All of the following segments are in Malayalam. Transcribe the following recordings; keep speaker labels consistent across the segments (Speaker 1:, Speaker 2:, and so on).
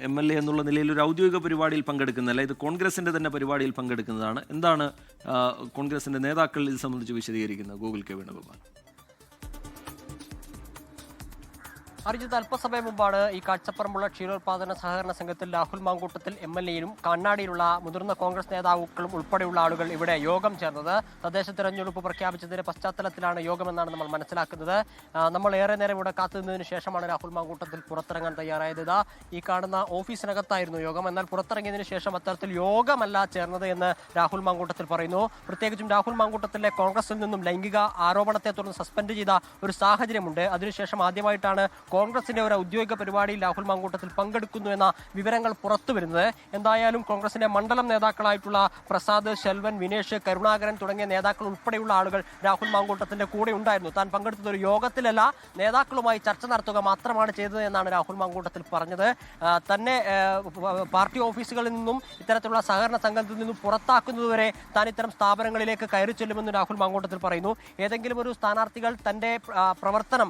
Speaker 1: എം എൽ എ എന്നുള്ള നിലയിൽ ഒരു ഔദ്യോഗിക പരിപാടിയിൽ പങ്കെടുക്കുന്നതല്ല ഇത് കോൺഗ്രസിന്റെ തന്നെ പരിപാടിയിൽ പങ്കെടുക്കുന്നതാണ്. എന്താണ് കോൺഗ്രസിന്റെ നേതാക്കൾ ഇത് സംബന്ധിച്ച് വിശദീകരിക്കുന്നത്? Google K Venugopal.
Speaker 2: അർജിത് അല്പസമയം മുമ്പാണ് ഈ കാഴ്ചപ്പുറമുള്ള ക്ഷീരോത്പാദന സഹകരണ സംഘത്തിൽ രാഹുൽ മാങ്കൂട്ടത്തിൽ എം എൽ എയും കണ്ണാടിയിലുള്ള മുതിർന്ന കോൺഗ്രസ് നേതാക്കളും ഉൾപ്പെടെയുള്ള ആളുകൾ ഇവിടെ യോഗം ചേർന്നത്. തദ്ദേശ തെരഞ്ഞെടുപ്പ് പ്രഖ്യാപിച്ചതിന്റെ പശ്ചാത്തലത്തിലാണ് യോഗമെന്നാണ് നമ്മൾ മനസ്സിലാക്കുന്നത്. നമ്മൾ ഏറെ നേരം ഇവിടെ കാത്തുനിന്നതിന് ശേഷമാണ് രാഹുൽ മാങ്കൂട്ടത്തിൽ പുറത്തിറങ്ങാൻ തയ്യാറായത്. ഇതാ ഈ കാണുന്ന ഓഫീസിനകത്തായിരുന്നു യോഗം. എന്നാൽ പുറത്തിറങ്ങിയതിനു ശേഷം അത്തരത്തിൽ യോഗമല്ല ചേർന്നത് എന്ന് രാഹുൽ മാങ്കൂട്ടത്തിൽ പറയുന്നു. പ്രത്യേകിച്ചും രാഹുൽ മാങ്കൂട്ടത്തിലെ കോൺഗ്രസിൽ നിന്നും ലൈംഗിക ആരോപണത്തെ തുടർന്ന് സസ്പെൻഡ് ചെയ്ത ഒരു സാഹചര്യമുണ്ട്. അതിനുശേഷം ആദ്യമായിട്ടാണ് കോൺഗ്രസിന്റെ ഒരു ഔദ്യോഗിക പരിപാടിയിൽ രാഹുൽ മാങ്കൂട്ടത്തിൽ പങ്കെടുക്കുന്നു എന്ന വിവരങ്ങൾ പുറത്തു വരുന്നത്. എന്തായാലും കോൺഗ്രസിന്റെ മണ്ഡലം നേതാക്കളായിട്ടുള്ള പ്രസാദ് ശെൽവൻ വിനേഷ് കരുണാകരൻ തുടങ്ങിയ നേതാക്കൾ ഉൾപ്പെടെയുള്ള ആളുകൾ രാഹുൽ മാങ്കൂട്ടത്തിന്റെ കൂടെ ഉണ്ടായിരുന്നു. താൻ പങ്കെടുത്തത് ഒരു യോഗത്തിലല്ല നേതാക്കളുമായി ചർച്ച നടത്തുക മാത്രമാണ് ചെയ്തത് എന്നാണ് രാഹുൽ മാങ്കൂട്ടത്തിൽ പറഞ്ഞത്. തന്നെ പാർട്ടി ഓഫീസുകളിൽ നിന്നും ഇത്തരത്തിലുള്ള സഹകരണ സംഘത്തിൽ നിന്നും പുറത്താക്കുന്നതുവരെ താൻ ഇത്തരം സ്ഥാപനങ്ങളിലേക്ക് കയറി ചെല്ലുമെന്ന് രാഹുൽ മാങ്കൂട്ടത്തിൽ പറയുന്നു. ഏതെങ്കിലും ഒരു സ്ഥാനാർത്ഥികൾ തന്റെ പ്രവർത്തനം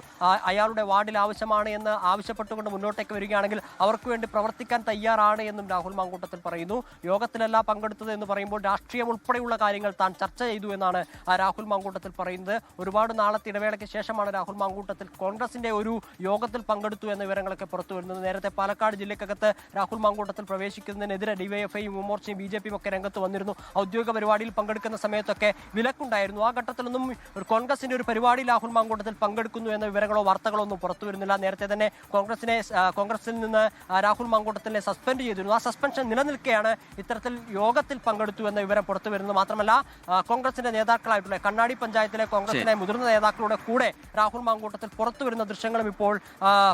Speaker 2: അയാളുടെ വാർഡിൽ ആവശ്യമാണ് എന്ന് ആവശ്യപ്പെട്ടുകൊണ്ട് മുന്നോട്ടേക്ക് വരികയാണെങ്കിൽ അവർക്ക് വേണ്ടി പ്രവർത്തിക്കാൻ തയ്യാറാണ് എന്നും രാഹുൽ മാങ്കൂട്ടത്തിൽ പറയുന്നു. യോഗത്തിലല്ല പങ്കെടുത്തത് എന്ന് പറയുമ്പോൾ രാഷ്ട്രീയം ഉൾപ്പെടെയുള്ള കാര്യങ്ങൾ താൻ ചർച്ച ചെയ്തു എന്നാണ് രാഹുൽ മാങ്കൂട്ടത്തിൽ പറയുന്നത്. ഒരുപാട് നാളത്തെ ഇടവേളയ്ക്ക് ശേഷമാണ് രാഹുൽ മാങ്കൂട്ടത്തിൽ കോൺഗ്രസിന്റെ ഒരു യോഗത്തിൽ പങ്കെടുത്തു എന്ന വിവരങ്ങളൊക്കെ പുറത്തു വരുന്നത്. നേരത്തെ പാലക്കാട് ജില്ലക്കകത്ത് രാഹുൽ മാങ്കൂട്ടത്തിൽ പ്രവേശിക്കുന്നതിനെതിരെ ഡിവൈഎഫ്ഐയും യുവമോർച്ചയും ബി ജെ പിയും ഒക്കെ രംഗത്ത് വന്നിരുന്നു. ഔദ്യോഗിക പരിപാടിയിൽ പങ്കെടുക്കുന്ന സമയത്തൊക്കെ വിലക്കുണ്ടായിരുന്നു. ആ ഘട്ടത്തിലൊന്നും കോൺഗ്രസിന്റെ ഒരു പരിപാടി രാഹുൽ മാങ്കൂട്ടത്തിൽ പങ്കെടുക്കുന്നു എന്ന വിവരങ്ങളോ വാർത്തകളോ ഒന്നും പുറത്തു വരുന്നില്ല. നേരത്തെ തന്നെ കോൺഗ്രസിനെ കോൺഗ്രസിൽ നിന്ന് രാഹുൽ മാങ്കൂട്ടത്തിനെ സസ്പെൻഡ് ചെയ്തിരുന്നു. ആ സസ്പെൻഷൻ നിലനിൽക്കെയാണ് ഇത്തരത്തിൽ യോഗത്തിൽ പങ്കെടുത്തു എന്ന വിവരം പുറത്തു വരുന്നത് മാത്രമല്ല കോൺഗ്രസിന്റെ നേതാക്കളായിട്ടുള്ള കണ്ണാടി പഞ്ചായത്തിലെ കോൺഗ്രസിലെ മുതിർന്ന നേതാക്കളുടെ കൂടെ രാഹുൽ മാങ്കൂട്ടത്തിൽ പുറത്തു വരുന്ന ദൃശ്യങ്ങളും ഇപ്പോൾ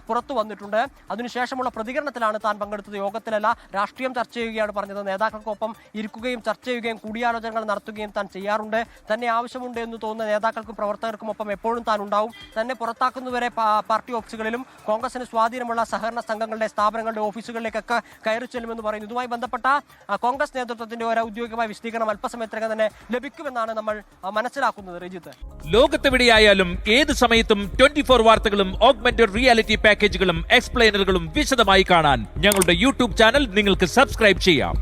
Speaker 2: പുറത്തു വന്നിട്ടുണ്ട്. അതിനുശേഷമുള്ള പ്രതികരണത്തിലാണ് താൻ പങ്കെടുത്തത്. യോഗത്തിലല്ല രാഷ്ട്രീയം ചർച്ച ചെയ്യുകയാണ് പറഞ്ഞത്. നേതാക്കൾക്കൊപ്പം ഇരിക്കുകയും ചർച്ച ചെയ്യുകയും കൂടിയാലോചനകൾ നടത്തുകയും താൻ ചെയ്യാറുണ്ട്. തന്നെ ആവശ്യമുണ്ട് എന്ന് തോന്നുന്ന നേതാക്കൾക്കും പ്രവർത്തകർക്കും ഒപ്പം എപ്പോഴും താൻ ഉണ്ടാവും. തന്നെ പുറത്താക്കുന്നവരെ പാർട്ടി ഓഫീസുകളിലും കോൺഗ്രസിന് സ്വാധീനമുള്ള സഹകരണ സംഘങ്ങളുടെ സ്ഥാപനങ്ങളുടെ ഓഫീസുകളിലേക്കൊക്കെ കയറി ചെല്ലുമെന്ന് പറയുന്നു. ഇതുമായി ബന്ധപ്പെട്ട കോൺഗ്രസ് നേതൃത്വത്തിന്റെ ഒരു ഔദ്യോഗികമായ വിശദീകരണം അല്പസമയത്തിനകം തന്നെ ലഭിക്കുമെന്നാണ് നമ്മൾ മനസ്സിലാക്കുന്നത്. രജിത്ത്.
Speaker 3: ലോകത്തെവിടെയായാലും ഏത് സമയത്തും ട്വന്റി ഫോർ വാർത്തകളും ഓഗ്മെന്റഡ് റിയാലിറ്റി പാക്കേജുകളും എക്സ്പ്ലെയിനറുകളും വിശദമായി കാണാൻ ഞങ്ങളുടെ യൂട്യൂബ് ചാനൽ നിങ്ങൾക്ക് സബ്സ്ക്രൈബ് ചെയ്യാം.